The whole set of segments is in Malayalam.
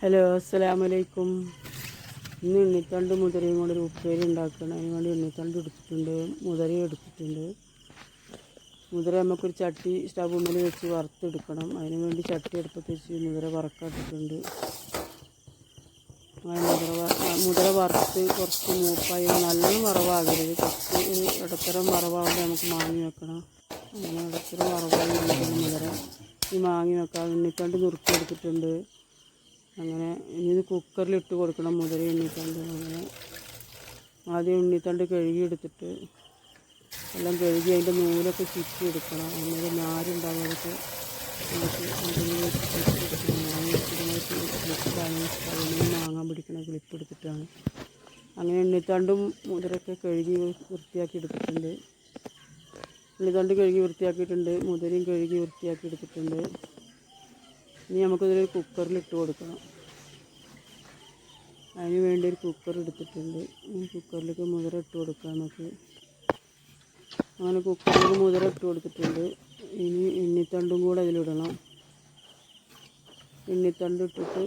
ഹലോ അസ്സലാമു അലൈക്കും ഇന്ന് എണ്ണിത്തണ്ട് മുതിരയും കൊണ്ട് ഒരു ഉപ്പേരി ഉണ്ടാക്കണം. അതിന് വേണ്ടി എണ്ണിത്തണ്ട് എടുത്തിട്ടുണ്ട്. മുതിര എടുത്തിട്ടുണ്ട്. മുതിര നമുക്കൊരു ചട്ടി സ്റ്റവ് മുന്നിൽ വെച്ച് വറുത്തെടുക്കണം. അതിന് വേണ്ടി ചട്ടി അടുപ്പത്ത് വെച്ച് മുതിര വറക്കാട്ടിട്ടുണ്ട്. മുതിര മുതിര വറുത്ത് കുറച്ച് മൂപ്പായി. നല്ലോണം വറവാകരുത്. കുറച്ച് ഒരു ഇടത്തരം വറവാകുമ്പോൾ നമുക്ക് മാങ്ങി വെക്കണം. അങ്ങനെ ഇടത്തരം വറവായി മുതിര ഈ മാങ്ങി വെക്കാം. എണ്ണിത്തണ്ട് നുറുക്കി എടുത്തിട്ടുണ്ട്. അങ്ങനെ ഇനി കുക്കറിൽ ഇട്ട് കൊടുക്കണം. മുതിര ഉണ്ണിത്തണ്ട് അങ്ങനെ ആദ്യം ഉണ്ണിത്തണ്ട് കഴുകി എടുത്തിട്ട് എല്ലാം കഴുകി അതിന്റെ നൂലൊക്കെ ചുറ്റി എടുക്കണം. ക്ലിപ്പാണ് അതിന് മാങ്ങാൻ പിടിക്കണ ക്ലിപ്പ് എടുത്തിട്ടാണ്. അങ്ങനെ ഉണ്ണിത്തണ്ടും മുതിരൊക്കെ കഴുകി വൃത്തിയാക്കി എടുത്തിട്ടുണ്ട്. ഉണ്ണിത്തണ്ട് കഴുകി വൃത്തിയാക്കിയിട്ടുണ്ട്. മുതിരയും കഴുകി വൃത്തിയാക്കി എടുത്തിട്ടുണ്ട്. ഇനി നമുക്കിതൊരു കുക്കറിൽ ഇട്ട് കൊടുക്കണം. അതിന് വേണ്ടി ഒരു കുക്കർ എടുത്തിട്ടുണ്ട്. ഈ കുക്കറിലേക്ക് മുതിര ഇട്ട് കൊടുക്കാം നമുക്ക്. അങ്ങനെ കുക്കറിലേക്ക് മുതിര ഇട്ട് കൊടുത്തിട്ടുണ്ട്. ഇനി എണ്ണിത്തണ്ടും കൂടെ അതിലിടണം. എണ്ണിത്തണ്ട് ഇട്ടിട്ട്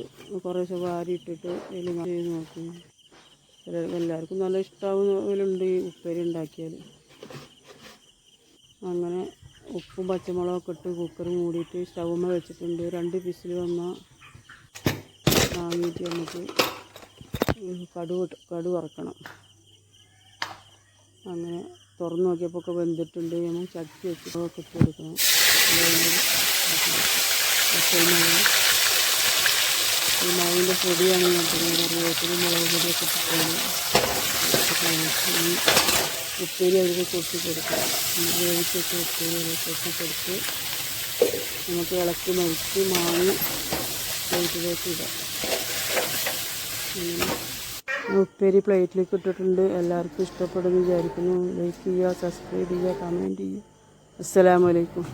കുറേശ്ശെ വാരി ഇട്ടിട്ട് അതിൽ ചെയ്ത് നോക്കും. എല്ലാവർക്കും നല്ല ഇഷ്ടമാവുന്നവരുണ്ട് ഈ ഉപ്പേരി ഉണ്ടാക്കിയാൽ. അങ്ങനെ ഉപ്പും പച്ചമുളകൊക്കെ ഇട്ട് കുക്കർ മൂടിയിട്ട് സ്റ്റൗമ്മ വെച്ചിട്ടുണ്ട്. രണ്ട് പിസിൽ വന്ന വാങ്ങിയിട്ട് നമുക്ക് കടു കടു വറക്കണം. അങ്ങനെ തുറന്നു നോക്കിയപ്പോൾ ഒക്കെ വെന്തിട്ടുണ്ട്. നമ്മൾ ചട്ടി വെച്ച് ഒക്കെ ഇട്ട് കൊടുക്കണം. ഈ മാവിന്റെ പൊടിയാണ് ഞാൻ പറഞ്ഞത്. കറിവേപ്പില മുളക് പൊടിയൊക്കെ ഇട്ടിട്ടുണ്ട്. ഉപ്പേരി അവർക്ക് കൊട്ടി കൊടുക്കണം വേവിച്ചിട്ട് ഉപ്പേരി അവരെ കൊട്ടി കൊടുത്ത് നമുക്ക് ഇളക്കി നോക്കി മാങ്ങി പ്ലേറ്റിലേക്ക് ഇടാം. ഉപ്പേരി പ്ലേറ്റിലേക്ക് ഇട്ടിട്ടുണ്ട്. എല്ലാവർക്കും ഇഷ്ടപ്പെടുമെന്ന് വിചാരിക്കുന്നു. ലൈക്ക് ചെയ്യുക സബ്സ്ക്രൈബ് ചെയ്യുക കമന്റ് ചെയ്യുക. അസ്സലാമലൈക്കും